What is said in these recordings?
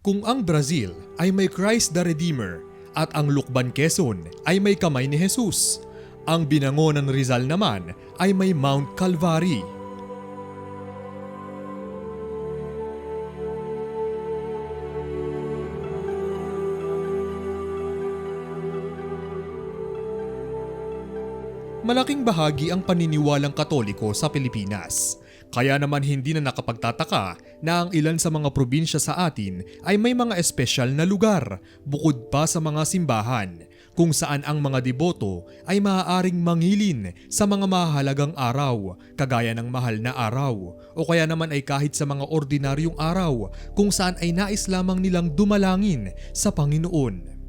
Kung ang Brazil ay may Christ the Redeemer at ang Lukban Quezon ay may kamay ni Jesus, ang Binangonan Rizal naman ay may Mount Calvary. Malaking bahagi ang paniniwalang katoliko sa Pilipinas. Kaya naman hindi na nakapagtataka na ang ilan sa mga probinsya sa atin ay may mga espesyal na lugar bukod pa sa mga simbahan kung saan ang mga deboto ay maaaring mangilin sa mga mahalagang araw kagaya ng mahal na araw o kaya naman ay kahit sa mga ordinaryong araw kung saan ay nais lamang nilang dumalangin sa Panginoon.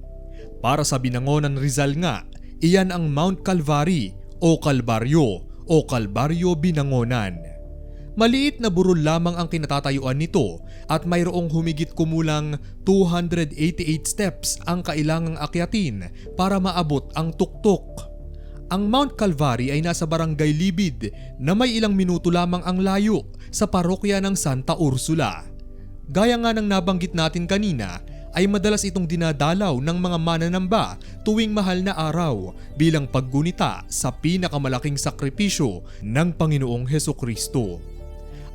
Para sa Binangonan Rizal nga, iyan ang Mount Calvary o Kalbaryo o Kalbaryo Binangonan. Maliit na burol lamang ang kinatatayuan nito at mayroong humigit kumulang 288 steps ang kailangang akyatin para maabot ang tuktok. Ang Mount Calvary ay nasa barangay Libid na may ilang minuto lamang ang layo sa parokya ng Santa Ursula. Gaya nga ng nabanggit natin kanina, ay madalas itong dinadalaw ng mga mananamba tuwing mahal na araw bilang paggunita sa pinakamalaking sakripisyo ng Panginoong Heso Kristo.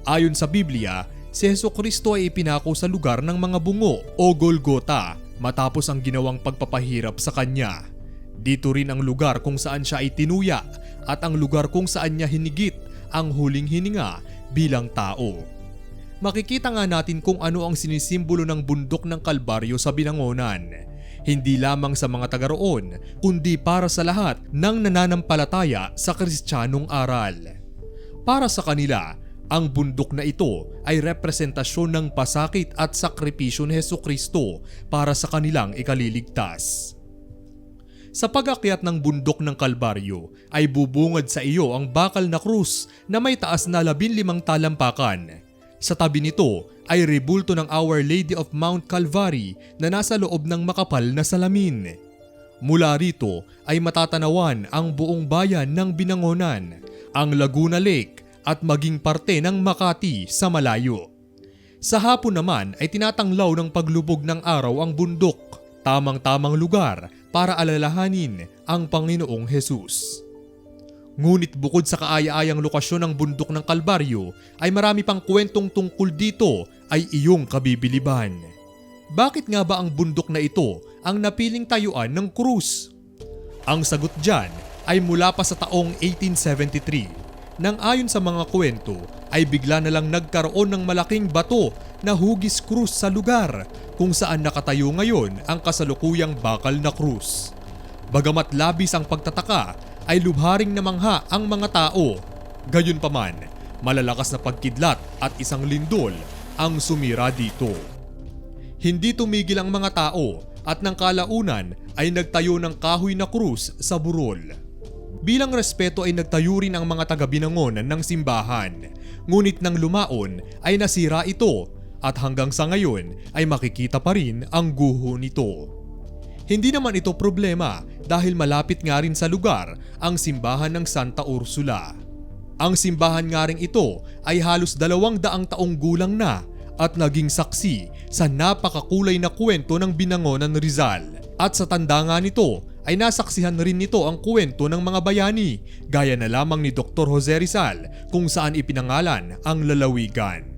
Ayon sa Biblia, si Heso Kristo ay ipinako sa lugar ng mga bungo o Golgota matapos ang ginawang pagpapahirap sa kanya. Dito rin ang lugar kung saan siya ay tinuya at ang lugar kung saan niya hinigit ang huling hininga bilang tao. Makikita nga natin kung ano ang sinisimbolo ng bundok ng Kalbaryo sa Binangonan. Hindi lamang sa mga taga roon, kundi para sa lahat ng nananampalataya sa kristyanong aral. Para sa kanila, ang bundok na ito ay representasyon ng pasakit at sakripisyo ni Heso Kristo para sa kanilang ikaliligtas. Sa pag-akyat ng bundok ng Kalbaryo ay bubungad sa iyo ang bakal na krus na may taas na 15 talampakan. Sa tabi nito ay rebulto ng Our Lady of Mount Calvary na nasa loob ng makapal na salamin. Mula rito ay matatanawan ang buong bayan ng Binangonan, ang Laguna Lake at maging parte ng Makati sa malayo. Sa hapon naman ay tinatanglaw ng paglubog ng araw ang bundok, tamang-tamang lugar para alalahanin ang Panginoong Hesus. Ngunit bukod sa kaaya-ayang lokasyon ng bundok ng Kalbaryo ay marami pang kwentong tungkol dito ay iyong kabibiliban. Bakit nga ba ang bundok na ito ang napiling tayuan ng krus? Ang sagot dyan ay mula pa sa taong 1873 nang ayon sa mga kwento ay bigla na lang nagkaroon ng malaking bato na hugis krus sa lugar kung saan nakatayo ngayon ang kasalukuyang bakal na krus. Bagamat labis ang pagtataka ay lubharing namangha ang mga tao. Gayunpaman, malalakas na pagkidlat at isang lindol ang sumira dito. Hindi tumigil ang mga tao at ng kalaunan ay nagtayo ng kahoy na krus sa burol. Bilang respeto ay nagtayo rin ang mga taga-binangonan ng simbahan. Ngunit nang lumaon ay nasira ito at hanggang sa ngayon ay makikita pa rin ang guho nito. Hindi naman ito problema dahil malapit nga rin sa lugar ang simbahan ng Santa Ursula. Ang simbahan nga rin ito ay halos dalawang daang taong gulang na at naging saksi sa napakakulay na kwento ng binangonan Rizal. At sa tanda nga nito ay nasaksihan rin nito ang kwento ng mga bayani gaya na lamang ni Dr. Jose Rizal kung saan ipinangalan ang lalawigan.